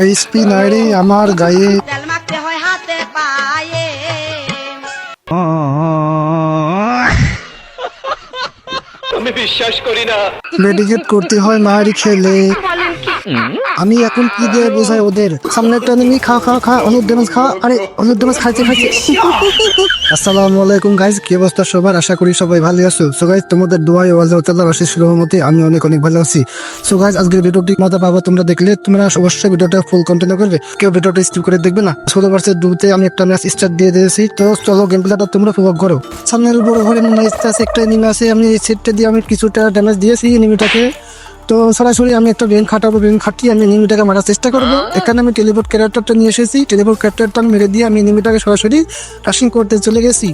HP নাইরি আমার গায়ে। আমি বিশ্বাস হয় না। মেডিকেট করতে হয় মারি খেলে। আমি এখন কি দিয়ে বোঝাই ওদের? সামনে একটা নেমি খা খা খা অনুপ ডেমেজ খা। আরে অনুপ ডেমেজ খাইতে খাইতে। আসসালামু আলাইকুম গাইজ কি অবস্থা সবার? আশা করি সবাই ভালো আছো। সো গাইজ তোমাদের দোয়াই ওয়াজ তাল্লাহ রাশি শুরুমতে আমি অনেক অনেক ভালো আছি। সো গাইজ আজকের ভিডিওটি মজা পাবো তোমরা দেখলে। তোমরা অবশ্যই ভিডিওটা ফুল কন্টিনিউ করবে। কেউ ভিডিওটা স্কিপ করে দেখবে না। ষোলো ভার্সের দুতে আমি একটা ম্যাচ স্টার্ট দিয়ে দিয়েছি। তো, চলো গেম প্লেটা তোমরা উপভোগ করো। সামনের বড় ঘরে মনে আছে, একটা এনিমি আছে। আমি সেটটা দিয়ে আমি কিছুটা ড্যামেজ দিয়েছি এনিমিটাকে তো সরাসরি আমি একটা ব্রেন খাটাবো ব্রেন খাটিয়ে আমি এনিমিটাকে মারার চেষ্টা করব। এখানে আমি টেলিপোর্ট ক্যারেক্টারটা নিয়ে এসেছি। টেলিপোর্ট ক্যারেক্টারটা মেরে দিয়ে আমি এনিমিটাকে সরাসরি রাশিং করতে চলে গেছি।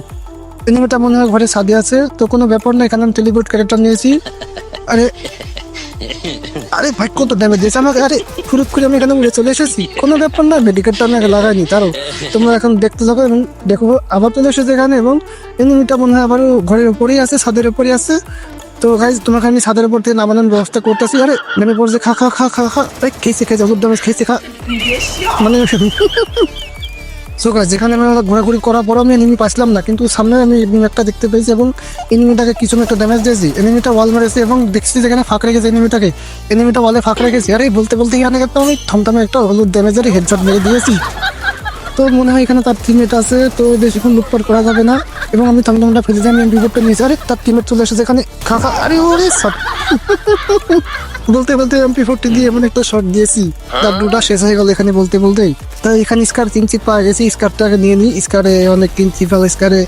এনিমিটা মনে হয় ঘরে সাদে আছে তো কোনো ব্যাপার না এখানে আমি টেলিপোর্ট ক্যারেক্টার নিয়েছি। আরে আরে ভাই কত ড্যামেজ দিয়েছে আমাকে। আরে ফুরুত করে আমি এখানে উড়ে চলে এসেছি। কোনো ব্যাপার না মেডিকেলটা আমি আগে লাগাইনি তারও। তোমরা এখন দেখতে থাকো এবং দেখো আবার চলে এসেছে এখানে এবং এনিমিটা মনে হয় আবার ঘরের উপরেই আছে ছাদের উপরেই আছে। তো গাইজ তোমাকে আমি ছাদের উপর থেকে নামানোর ব্যবস্থা করতেছি। আরে, নেমে পড়ছে, খা খা খা খা খা। খেয়েছে খেয়েছে হলুদ ড্যামেজ খেয়েছে খা। মানে সো গাইজ যেখানে আমি ঘোরাঘুরি করার পর আমি এনিমি পাইছিলাম না, কিন্তু সামনে আমি একটা দেখতে পেয়েছি এবং এনিমিটাকে কিছু একটা ড্যামেজ দিয়েছি। এনিমিটা ওয়াল মেরেছে এবং দেখছি যেখানে ফাঁক রেখেছে এনিমিটাকে এনিমিটা ওয়ালে ফাঁক রেখেছি। আরে, বলতে বলতে এখানে একটা আমি। থমথমে একটা হলুদ ড্যামেজের হেডশট মেরে দিয়েছি। তো মনে হয় এখানে তার টিমমেট আছে তো বেশিক্ষণ লুটপাট করা যাবে না। এবং আমি থামটা ফেলে দিয়ে আমি বিপদটা নিয়েছি। আরে তার টিমমেট চলে এসেছে এখানে। খাখা আরে ওরে সব। বলতে বলতে এমপি ফোরটি দিয়ে এমন একটা শট দিয়েছি। তার দুটা শেষ হয়ে গেল এখানে বলতে বলতেই। তাই এখানে স্কার তিন চিপ পাওয়া গেছে। স্কারটাকে নিয়ে নিই স্কারে অনেক তিন চিপ স্কারে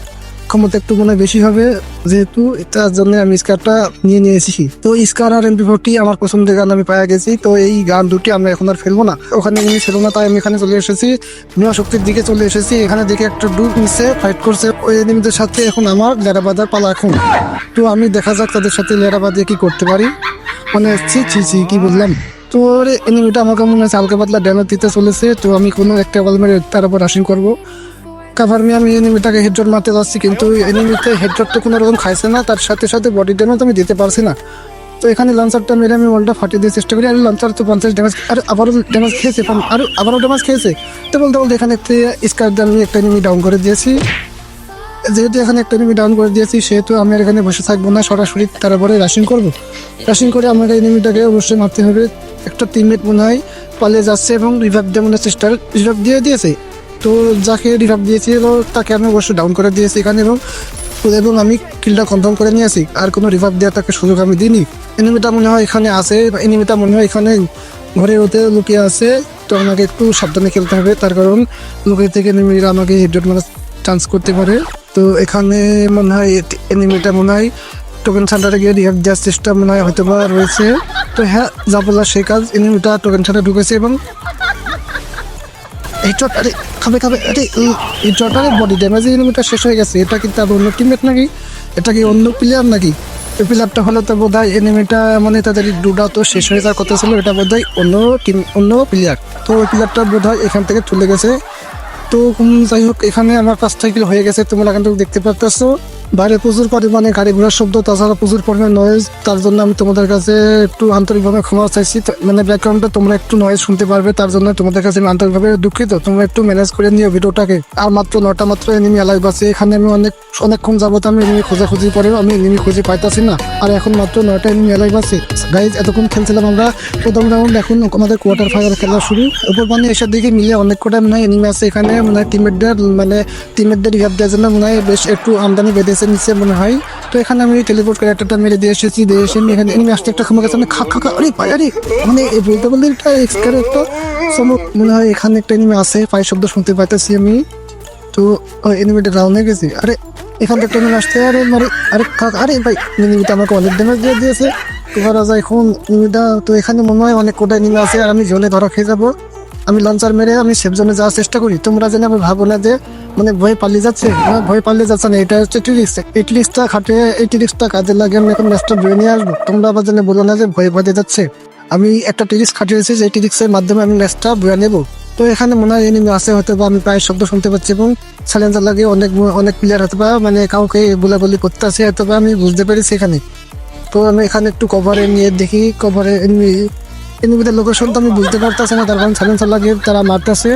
ক্ষমতা একটু মনে বেশি হবে, যেহেতু তার জন্য আমি স্কারটা নিয়ে নিয়ে এসেছি তো স্কার আর এমপি ফোরটি আমার পছন্দের গান আমি পাওয়া গেছি, তো এই গান দুটি আমরা এখন আর ফেলব না। ওখানে নিয়ে ছিল না, তাই আমি এখানে চলে এসেছি, মিয়া শক্তির দিকে চলে এসেছি। এখানে দেখে একটা ডুব নিচ্ছে ফাইট করছে। ওই এনিমিদের সাথে এখন আমার লেরা বাজার পালা এখন। তো আমি দেখা যাক তাদের সাথে লেরা বাজিয়ে কি করতে পারি। মানে ছি ছি ছি, কি বললাম? তো এনিমিটা আমাকে মনে হচ্ছে হালকা পাতলা ড্যামেজ দিতে চলেছে, তো আমি কোনো একটা বল মেরে তার উপর রাশিং করব। কাভার নিয়ে আমি এনিমিটাকে হেডশট মারতে যাচ্ছি, কিন্তু এনিমিতে হেডশট তো কোনো রকম খাইছে না, তার সাথে সাথে বডি ড্যামেজ আমি দিতে পারছি না। তো এখানে লাঞ্চারটা মেরে আমি ওয়ালটা ফাটিয়ে দিয়ে চেষ্টা করি, আর লাঞ্চার তো পঞ্চাশ ড্যামেজ আর আবারও ড্যামেজ খেয়েছে আর আবারও ড্যামেজ খেয়েছে। তো বলতে বলতে এখানে স্কার আমি একটা এনিমি ডাউন করে দিয়েছি। যেহেতু এখানে একটা এনিমি ডাউন করে দিয়েছি, সেহেতু আমি আর এখানে বসে থাকব না, সরাসরি তারপরে রাশিং করব। রাশিং করে আমাকে এনিমিটাকে অবশ্যই মারতে হবে। একটা টিমমেট মনে হয় পালিয়ে যাচ্ছে এবং রিভাইভ মনে চেষ্টা রিভাইভ দিয়ে দিয়েছে। তো যাকে রিভাইভ দিয়েছিল তাকে আমি অবশ্যই ডাউন করে দিয়েছি এখানে এবং এবং আমি কিলটা কনফার্ম করে নিয়েছি। আর কোনো রিভাইভ দেওয়ার তাকে সুযোগ আমি দিইনি। এনিমিটা মনে হয় এখানে আছে এনিমিটা মনে হয় এখানে ঘরের ওতে লুকিয়ে আছে। তো আমাকে একটু সাবধানে খেলতে হবে, তার কারণ লুকিয়ে থেকে এনিমিরা আমাকে হেডশট মারার চান্স করতে পারে। তো এখানে মনে হয় এনিমিটা মনে হয় টোকেন সেন্টারে গিয়ে রিহাব দেওয়ার চেষ্টা মনে হয় হয়তো বা রয়েছে। তো হ্যাঁ যা বলার সেই কাজ এনিমিটা টোকেন সেন্টারে ঢুকেছে এবং এই চট, আরে, খাবে খাবে, আরে বডি শেষ হয়ে গেছে। এটা অন্য নাকি? এটা কি অন্য প্লেয়ার নাকি? হলে তো এনিমিটা মানে তাদের তো শেষ হয়ে এটা অন্য টিম অন্য প্লেয়ার তো এখান থেকে চলে গেছে। তো যাই হোক, এখানে আমার পাঁচ থেকে হয়ে গেছে, তোমরা দেখতে পাচ্ছ বাইরে প্রচুর পরিমাণে গাড়ি ঘোড়ার শব্দ, তাছাড়া প্রচুর পরিমাণে নয়েজ তার জন্য আমি তোমাদের কাছে একটু আন্তরিকভাবে ক্ষমা চাইছি। মানে ব্যাকগ্রাউন্ডে তোমরা একটু নয়েজ শুনতে পারবে, তার জন্য তোমাদের কাছে আমি আন্তরিকভাবে দুঃখিত। তোমরা একটু ম্যানেজ করে নিও ভিডিওটাকে। আর মাত্র নটা মাত্র এনিমি লাইভ আছে। এখানে আমি অনেক, অনেকক্ষণ যাবত আমি এনিমি খোঁজাখুঁজি পরেও আমি এনিমি খুঁজে পাইতাছি না। আর এখন মাত্র নয়টা এনিমি লাইভ আছে। গাইজ এতক্ষণ খেলছিলাম আমরা। প্রথম রাউন্ড এখন আমাদের কোয়ার্টার ফাইনাল খেলা শুরু। উপর মানে এসব দিকে মিলে অনেক কটা মনে হয় এনিমি আছে এখানে। মানে টিমমেটদের মানে টিমমেটদের রিহাব দেওয়ার জন্য মনে হয় বেশ একটু আমদানি বেঁধেছে। নিচে মনে হয়। তো এখানে আমি টেলিপোর্ট ক্যারেক্টারটা মেরে দিয়ে এসেছি, দিয়ে এসে আমি এখানে এনিমি আসতে একটা ক্ষমা গেছে, আমি খা খা আরে ভাই, আরে মানে বলতে বলতে একটা এক্স ক্যারেক্টার সময় মনে হয় এখানে একটা এনিমি আছে, পায়ের শব্দ শুনতে পাইতেছি আমি। তো এনিমিটা ডাউন গেছে। আরে, এখান থেকে এনিমি আসতে আরে, মারে, আরে কাক আরে ভাই এনিমিটা আমাকে অনেক ড্যামেজ দিয়ে দিয়েছে। ধরা যায় এখন এনিমিটা তো এখানে মনে হয় অনেক কোটা এনিমি আছে, আর আমি জলে ধরা খেয়ে যাব। আমি লঞ্চার মেরে আমি সেফ জোনে যাওয়ার চেষ্টা করি। তোমরা যেন আমি ভাবো না যে মানে ভয় পালিয়ে যাচ্ছে, না, ভয় পালিয়ে যাচ্ছে না, এটা হচ্ছে টিরিক্স এই খাটে, এই টিরিক্সটা কাজে লাগে, আমি এখন ম্যাচটা ধরে নিয়ে আসব। তোমরা আবার যেন বলো না যে ভয় পালিয়ে যাচ্ছে। আমি একটা টিরিক্স খাটিয়েছি যে টিরিক্সের মাধ্যমে আমি ম্যাচটা বয়ে নেব। তো এখানে মনে হয় এনিমি আছে হয়তো বা আমি প্রায় শব্দ শুনতে পাচ্ছি এবং চ্যালেঞ্জার লাগে, অনেক অনেক প্লেয়ার হয়তো বা মানে কাউকে বলাবলি করতে আছে হয়তো বা আমি বুঝতে পেরেছি এখানে। তো আমি এখানে একটু কভারে নিয়ে দেখি কভারে এনিমি এনিমিদের লোকেশন তো আমি বুঝতে পারতেছি না, তার কারণ সাইলেন্সার লাগিয়ে তারা মারতেছে।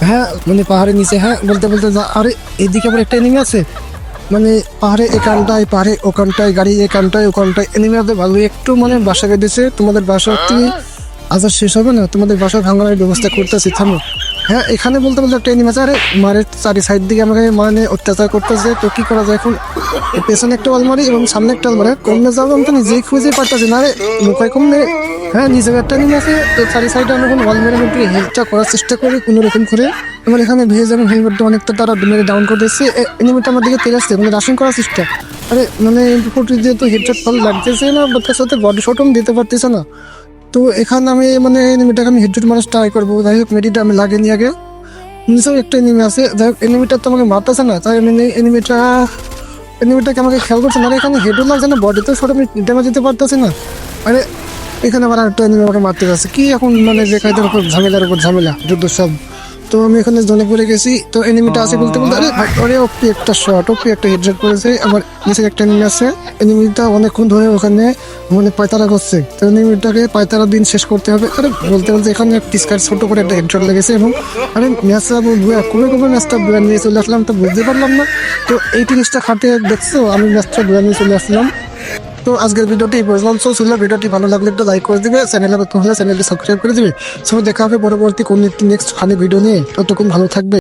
হ্যাঁ মানে পাহাড়ের নিচে হ্যাঁ বলতে বলতে যা- আরে, এদিকে আবার একটা এনিমি আছে। মানে পাহাড়ে এখানটায় পাহাড়ে ওখানটায় গাড়ি এখানটায় ওখানটায় এনিমি আছে ভালো। একটু মানে বাসা বেঁধেছে তোমাদের বাসা তুমি আজ শেষ হবে না, তোমাদের বাসা ভাঙানোর ব্যবস্থা করতেছি, থামো। হ্যাঁ এখানে বলতে বলতে একটা এনিমি আরে, মারের চারি সাইড দিকে আমাকে মানে অত্যাচার করতেছে। তো কি করা যায় এখন? পেছনে একটা আলমারি এবং সামনে একটা আলমারি। কমে যাব আমি তো নিজেই খুঁজে পারতেছি না। আরে মুখায় কমে। হ্যাঁ নিজের একটা নিয়ে আছে। তো চারি সাইডে আমি এখন ওয়ালমেরের মধ্যে হেল্পটা করার চেষ্টা করি কোনো রকম করে। আমার এখানে ভেজ এবং হেলমেটটা অনেকটা তারা মেরে ডাউন করে দিচ্ছে এনিমিটা আমার দিকে তেল আসছে মানে রাশন করার চেষ্টা। আরে মানে ফুটি দিয়ে তো হেডশট ভালো লাগতেছে না তার সাথে বডি শটও দিতে পারতেছে না। তো এখানে আমি মানে এনিমিটাকে আমি হেডশট মারার ট্রাই করব। যাই হোক, মেডিটা আমি লাগিয়ে নিয়ে আগে। নিচেও একটা এনিমি আছে। যাই হোক এনিমিটা তো আমাকে মারতেছে না। তাই এনিমিটা এনিমিটাকে আমাকে খেয়াল করছে না। এখানে হেডও লাগছে না বডিতেও শট আমি ড্যামেজ দিতে পারতেছি না। আরে এখানে আবার একটা এনিমি আমাকে মারতে যাচ্ছে। কি এখন মানে যে কাজের উপর ঝামেলার উপর ঝামেলা, যুদ্ধ সব। তো আমি এখানে জলে পড়ে গেছি। তো এনিমিটা আছে বলতে বলতে, আরে ওপি একটা শট ওপি একটা হেডশট করেছে। আবার নিচে একটা এনিমি আছে। এনিমিটা অনেকক্ষণ ধরে ওখানে মানে পায়তারা করছে। তো এনিমিটাকে পায়তারা দিন শেষ করতে হবে। আরে, বলতে বলতে এখানে টিস্কার ছোট করে একটা হেডশট লেগেছে এবং, আরে ম্যাচটা কবে কবে ম্যাচটা বুয়া নিয়ে চলে আসলাম, তো বুঝতে পারলাম না। তো এই জিনিসটা খাটে দেখছ, আমি ম্যাচটা বুয়া নিয়ে চলে আসলাম। তো আজকের ভিডিওটি এই পর্যন্ত। ছিল ভিডিওটি ভালো লাগলে একটু লাইক করে দিবে চ্যানেলে নতুন হলে চ্যানেলটি সাবস্ক্রাইব করে দিবে। সবাই দেখা হবে পরবর্তী কোন নেক্সট ফানি ভিডিও নিয়ে। ততক্ষণ ভালো থাকবে।